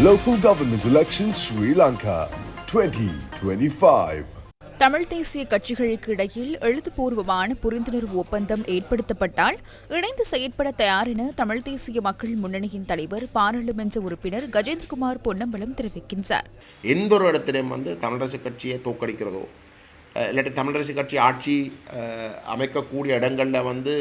Local Government Elections Sri Lanka 2025. Tamil தேசிய கட்சிகளுக்கு இடையில் எழுத்துப்பூர்வமான புரிந்துணர்வு ஒப்பந்தம் ஏற்படுத்தப்பட்டால் இணைந்து செயற்பட தயார் என தமிழ் தேசிய மக்கள் முன்னணியின் தலைவர் பாராளுமன்ற உறுப்பினர் கஜேந்திரகுமார் பொன்னம்பலம் தெரிவிக்கின்றார் எந்த ஒரு இடத்துலையும் வந்து தமிழரசு கட்சியை தோக்கடிக்கிறதோ இல்லாட்டி தமிழரசு கட்சி ஆட்சி அமைக்கக்கூடிய இடங்களில் வந்து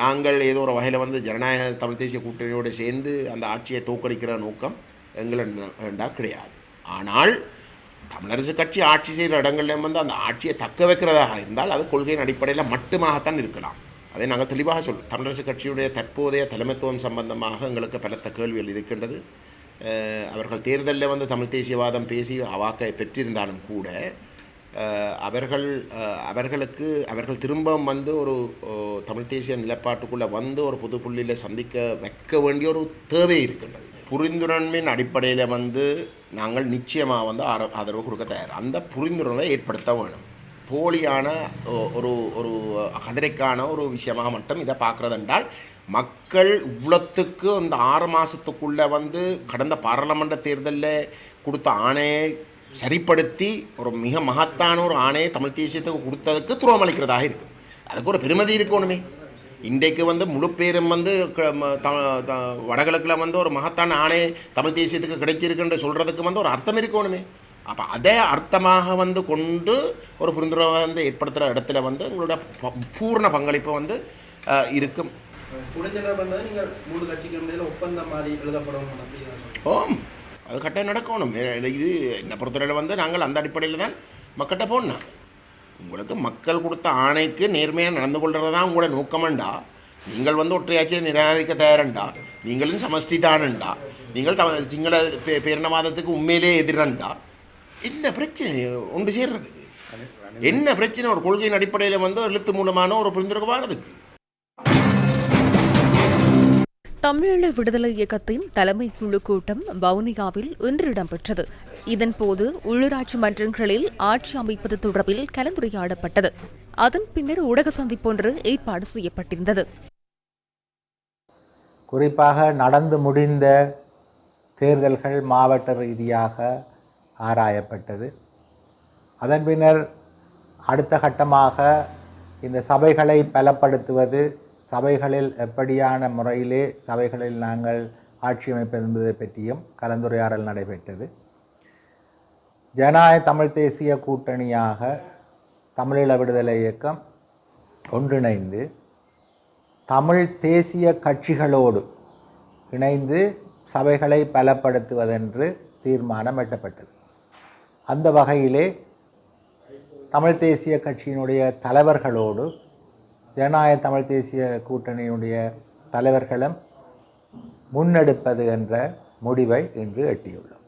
நாங்கள் ஏதோ ஒரு வகையில் வந்து ஜனநாயக தமிழ் தேசிய கூட்டணியோடு சேர்ந்து அந்த ஆட்சியை தோக்கடிக்கிற நோக்கம் எங்களா கிடையாது. ஆனால் தமிழரசு கட்சி ஆட்சி செய்கிற இடங்கள்லேயும் வந்து அந்த ஆட்சியை தக்க வைக்கிறதாக இருந்தால் அது கொள்கையின் அடிப்படையில் மட்டுமாகத்தான் இருக்கலாம். அதை நாங்கள் தெளிவாக சொல்லும் தமிழரசு கட்சியுடைய தற்போதைய தலைமைத்துவம் சம்பந்தமாக எங்களுக்கு பலத்த கேள்விகள் இருக்கின்றது. அவர்கள் தேர்தலில் வந்து தமிழ் தேசியவாதம் பேசி வாக்கை பெற்றிருந்தாலும் கூட அவர்கள் அவர்களுக்கு அவர்கள் திரும்பவும் வந்து ஒரு தமிழ் தேசிய நிலப்பாட்டுக்குள்ளே வந்து ஒரு புது புள்ளியில் சந்திக்க வைக்க வேண்டிய ஒரு தேவை இருக்கின்றது. புரிந்துணர்வின் அடிப்படையில் வந்து நாங்கள் நிச்சயமாக வந்து ஆர ஆதரவு கொடுக்க தயார். அந்த புரிந்துணர்வை ஏற்படுத்த வேணும். போலியான ஒரு ஒரு கதிரைக்கான ஒரு விஷயமாக மட்டும் இதை பார்க்குறது என்றால் மக்கள் இவ்வளத்துக்கு அந்த ஆறு மாதத்துக்குள்ளே வந்து கடந்த பாராளுமன்ற தேர்தலில் கொடுத்த ஆணையை சரிப்படுத்தி ஒரு மிக மகத்தான ஒரு ஆணையை தமிழ் தேசியத்துக்கு கொடுத்ததுக்கு துரோகம் அளிக்கிறதாக இருக்குது அதுக்கு ஒரு பெருமதி இருக்கணுமே இன்றைக்கு வந்து முழு பேரும் வந்து வடகிழக்கில் வந்து ஒரு மகத்தான ஆணை தமிழ் தேசியத்துக்கு கிடைச்சிருக்குன்ற சொல்கிறதுக்கு வந்து ஒரு அர்த்தம் இருக்கணுமே அப்போ அதே அர்த்தமாக வந்து கொண்டு ஒரு புரிந்துணர்வை வந்து ஏற்படுத்துகிற இடத்துல வந்து உங்களோட பூர்ண பங்களிப்பு வந்து இருக்கும். ஓம். அது கட்டாயம் நடக்கணும். இது என்னை பொறுத்தவரையில் வந்து நாங்கள் அந்த அடிப்படையில் தான் மக்கள்கிட்ட போடணும். உங்களுக்கு மக்கள் கொடுத்த ஆணைக்கு நேர்மையாக நடந்து கொள்கிறது தான் உங்களோட நோக்கமண்டா. நீங்கள் வந்து ஒற்றையாட்சியை நிராகரிக்க தயாரண்டா. நீங்களும் சமஷ்டி தானண்டா. நீங்கள் த சிங்கள பே பேரினவாதத்துக்கு உண்மையிலே எதிரண்டா. என்ன பிரச்சனை? ஒன்று சேர்றது. என்ன பிரச்சனை? ஒரு கொள்கையின் அடிப்படையில் வந்து எழுத்து மூலமான ஒரு புரிந்துணர்வு வாரதுக்கு தமிழீழ விடுதலை இயக்கத்தின் தலைமை குழு கூட்டம் வவுனியாவில் இன்று இடம்பெற்றது. இதன்போது உள்ளூராட்சி மன்றங்களில் ஆட்சி அமைப்பது தொடர்பில் கலந்துரையாடப்பட்டது. அதன் பின்னர் ஊடக சந்திப்பொன்று ஏற்பாடு செய்யப்பட்டிருந்தது. குறிப்பாக நடந்து முடிந்த தேர்தல்கள் மாவட்ட ரீதியாக ஆராயப்பட்டது. அதன் பின்னர் அடுத்த கட்டமாக இந்த சபைகளை பலப்படுத்துவது சபைகளில் எப்படியான முறையிலே சபைகளில் நாங்கள் ஆட்சி அமைப்பது என்பதை பற்றியும் கலந்துரையாடல் நடைபெற்றது. ஜனநாயக தமிழ் தேசிய கூட்டணியாக தமிழீழ விடுதலை இயக்கம் ஒன்றிணைந்து தமிழ் தேசிய கட்சிகளோடு இணைந்து சபைகளை பலப்படுத்துவதென்று தீர்மானம் எட்டப்பட்டது. அந்த வகையிலே தமிழ் தேசிய கட்சியினுடைய தலைவர்களோடு ஜனநாயக தமிழ் தேசிய கூட்டணியினுடைய தலைவர்களும் முன்னெடுப்பது என்ற முடிவை இன்று எட்டியுள்ளோம்.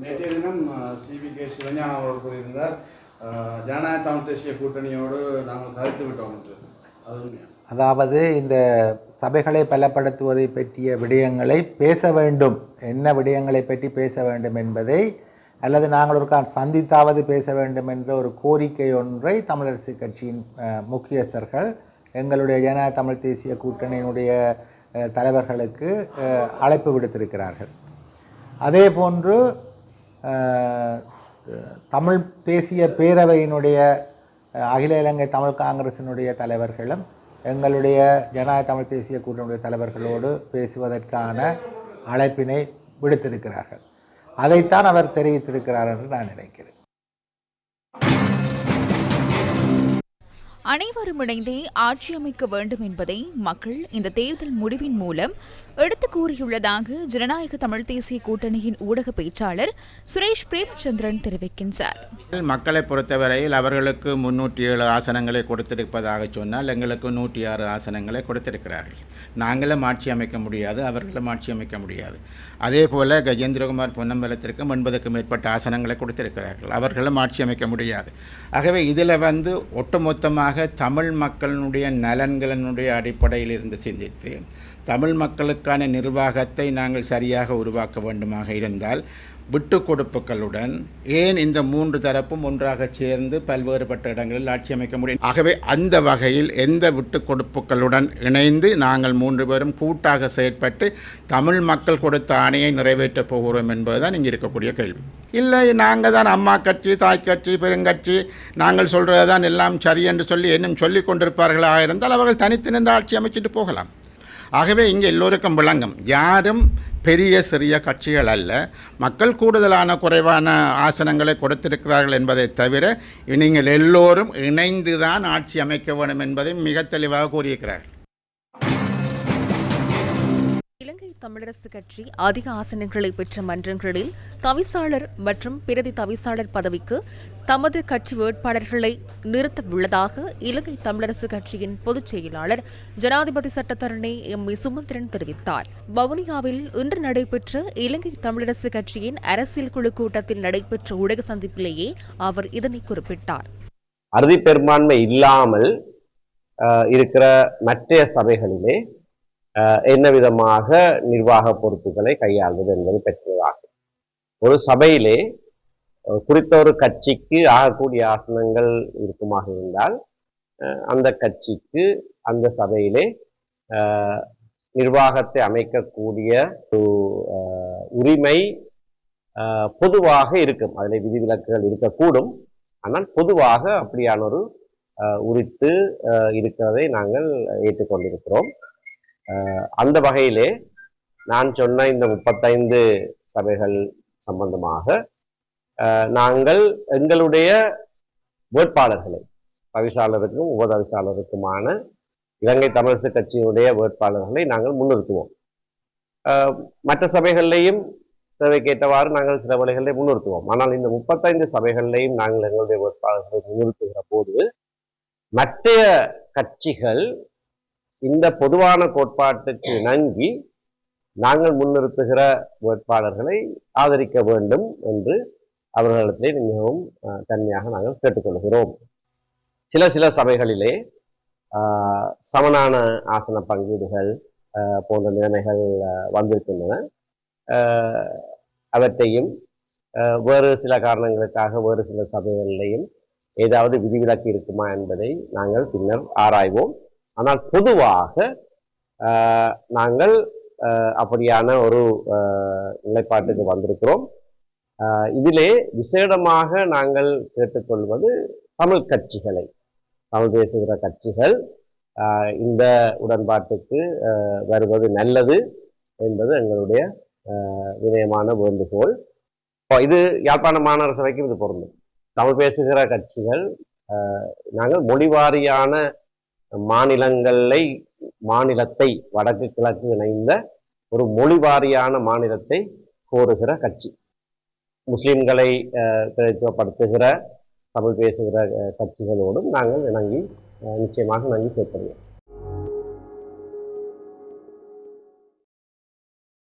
நேற்றைய தினம் சிவி கே. சிவஞானம் அவர்கள் கூறியிருந்தார் ஜனநாயக தமிழ் தேசிய கூட்டணியோடு நாங்கள் கருத்து விட்டோம் என்று. அதாவது இந்த சபைகளை பலப்படுத்துவதை பற்றிய விடயங்களை பேச வேண்டும். என்ன விடயங்களை பற்றி பேச வேண்டும் என்பதை அல்லது நாங்கள் ஒரு சந்தித்தாவது பேச வேண்டும் என்ற ஒரு கோரிக்கை ஒன்றை தமிழரசு கட்சியின் முக்கியஸ்தர்கள் எங்களுடைய ஜனநாயக தமிழ் தேசிய கூட்டணியினுடைய தலைவர்களுக்கு அழைப்பு விடுத்திருக்கிறார்கள். அதே போன்று தமிழ் தேசிய பேரவையினுடைய அகில இலங்கை தமிழ் காங்கிரசினுடைய தலைவர்களும் எங்களுடைய ஜனநாயக தமிழ் தேசிய கூட்டணியுடைய தலைவர்களோடு பேசுவதற்கான அழைப்பினை விடுத்திருக்கிறார்கள். அதைத்தான் அவர் தெரிவித்திருக்கிறார் என்று நான் நினைக்கிறேன். அனைவரும் இணைந்தே ஆட்சி அமைக்க வேண்டும் என்பதை மக்கள் இந்த தேர்தல் முடிவின் மூலம் எடுத்து கூறியுள்ளதாக ஜனநாயக தமிழ் தேசிய கூட்டணியின் ஊடக பேச்சாளர் சுரேஷ் பிரேமச்சந்திரன் தெரிவிக்கின்றார். மக்களை பொறுத்தவரையில் அவர்களுக்கு முன்னூற்றி ஏழு ஆசனங்களை கொடுத்திருப்பதாக சொன்னால் எங்களுக்கு நூற்றி ஆறு ஆசனங்களை கொடுத்திருக்கிறார்கள். நாங்களும் ஆட்சி அமைக்க முடியாது அவர்களும் ஆட்சி அமைக்க முடியாது. அதே போல் கஜேந்திரகுமார் பொன்னம்பலத்திற்கும் எண்பதுக்கும் மேற்பட்ட ஆசனங்களை கொடுத்திருக்கிறார்கள். அவர்களும் ஆட்சி அமைக்க முடியாது. ஆகவே இதில் வந்து ஒட்டுமொத்தமாக தமிழ் மக்களினுடைய நலன்களினுடைய அடிப்படையில் இருந்து சிந்தித்து தமிழ் மக்களுக்கான நிர்வாகத்தை நாங்கள் சரியாக உருவாக்க வேண்டுமாக இருந்தால் விட்டு கொடுப்புகளுடன் ஏன் இந்த மூன்று தரப்பும் ஒன்றாக சேர்ந்து பல்வேறுபட்ட இடங்களில் ஆட்சி அமைக்க முடியும்? ஆகவே அந்த வகையில் எந்த விட்டு கொடுப்புகளுடன் இணைந்து நாங்கள் மூன்று பேரும் கூட்டாக செயற்பட்டு தமிழ் மக்கள் கொடுத்த ஆணையை நிறைவேற்றப் போகிறோம் என்பதுதான் இங்கே இருக்கக்கூடிய கேள்வி. இல்லை நாங்கள் தான் அம்மா கட்சி தாய் கட்சி பெருங்கட்சி நாங்கள் சொல்கிறது தான் எல்லாம் சரி என்று சொல்லி இன்னும் சொல்லிக் கொண்டிருப்பார்களாக இருந்தால் அவர்கள் தனித்து நின்று ஆட்சி அமைச்சிட்டு போகலாம். ஆகவே இங்கே எல்லோருக்கும் விளங்கும். யாரும் பெரிய சிறிய கட்சிகள் அல்ல. மக்கள் கூடுதலான குறைவான ஆசனங்களை கொடுத்திருக்கிறார்கள் என்பதை தவிர நீங்கள் எல்லோரும் இணைந்து தான் ஆட்சி அமைக்க வேண்டும் என்பதை மிக தெளிவாக கூறியிருக்கிறார்கள். இலங்கை தமிழரசு கட்சி அதிக ஆசனங்களை பெற்ற மன்றங்களில் தவிசாளர் மற்றும் பிரதி தவிசாளர் பதவிக்கு தமது கட்சி வேட்பாளர்களை நிறுத்த உள்ளதாக இலங்கை தமிழரசு கட்சியின் பொதுச் செயலாளர் ஜனாதிபதி சட்டத்தரணி எம். சுமந்திரன் தெரிவித்தார். வவுனியாவில் இன்று நடைபெற்ற இலங்கை தமிழரசு கட்சியின் அரசியல் குழு கூட்டத்தில் நடைபெற்ற ஊடக சந்திப்பிலேயே அவர் இதனை குறிப்பிட்டார். அறுதி பெரும்பான்மை இல்லாமல் இருக்கிற மற்ற சபைகளிலே அஹ், என்ன விதமாக நிர்வாக பொறுப்புகளை கையாள்வது என்பது பெற்றதாகும் ஒரு சபையிலே குறித்த ஒரு கட்சிக்கு ஆகக்கூடிய ஆசனங்கள் இருக்குமாக இருந்தால் அந்த கட்சிக்கு அந்த சபையிலே நிர்வாகத்தை அமைக்கக்கூடிய ஒரு உரிமை பொதுவாக இருக்கும். அதில் விதிவிலக்குகள் இருக்கக்கூடும். ஆனால் பொதுவாக அப்படியான ஒரு உரித்து இருக்கிறதை நாங்கள் ஏற்றுக்கொண்டிருக்கிறோம். அந்த வகையிலே நான் சொன்ன இந்த முப்பத்தைந்து சபைகள் சம்பந்தமாக நாங்கள் எங்களுடைய வேட்பாளர்களை தவிசாளருக்கும் உபதவிசாளருக்குமான இலங்கை தமிழரசு கட்சியினுடைய வேட்பாளர்களை நாங்கள் முன்னிறுத்துவோம். மற்ற சபைகள்லையும் தேவைக்கேற்றவாறு நாங்கள் சில வழிகளை முன்னிறுத்துவோம். ஆனால் இந்த முப்பத்தைந்து சபைகளிலையும் நாங்கள் எங்களுடைய வேட்பாளர்களை முன்னிறுத்துகிற போது மற்ற கட்சிகள் இந்த பொதுவான கோட்பாட்டுக்கு இணங்கி நாங்கள் முன்னிறுத்துகிற வேட்பாளர்களை ஆதரிக்க வேண்டும் என்று அவர்களிடத்திலே மிகவும் தன்மையாக நாங்கள் கேட்டுக்கொள்கிறோம். சில சில சபைகளிலே சமனான ஆசன பங்கீடுகள் போன்ற நிலைமைகள் வந்திருக்கின்றன. அவற்றையும் வேறு சில காரணங்களுக்காக வேறு சில சபைகளிலேயும் ஏதாவது விதிவிலக்கு இருக்குமா என்பதை நாங்கள் பின்னர் ஆராய்வோம். ஆனால் பொதுவாக நாங்கள் அப்படியான ஒரு நிலைப்பாட்டுக்கு வந்திருக்கிறோம். இதிலே விசேடமாக நாங்கள் கேட்டுக்கொள்வது தமிழ் கட்சிகளை தமிழ் பேசுகிற கட்சிகள் இந்த உடன்பாட்டுக்கு வருவது நல்லது என்பது எங்களுடைய வினயமான வேண்டுகோள். இப்போ இது யாழ்ப்பாண மாநகர சபைக்கும் இது பொருந்தும். தமிழ் பேசுகிற கட்சிகள் நாங்கள் மொழிவாரியான மாநிலங்களை மாநிலத்தை வடக்கு கிழக்கு இணைந்த ஒரு மொழிவாரியான மாநிலத்தை கோருகிற கட்சி. முஸ்லீம்களை பிரதித்துவப்படுத்துகிற தமிழ் பேசுகிற கட்சிகளோடும் நாங்கள் இணங்கி நிச்சயமாக நாங்கள் சேர்த்துள்ளோம்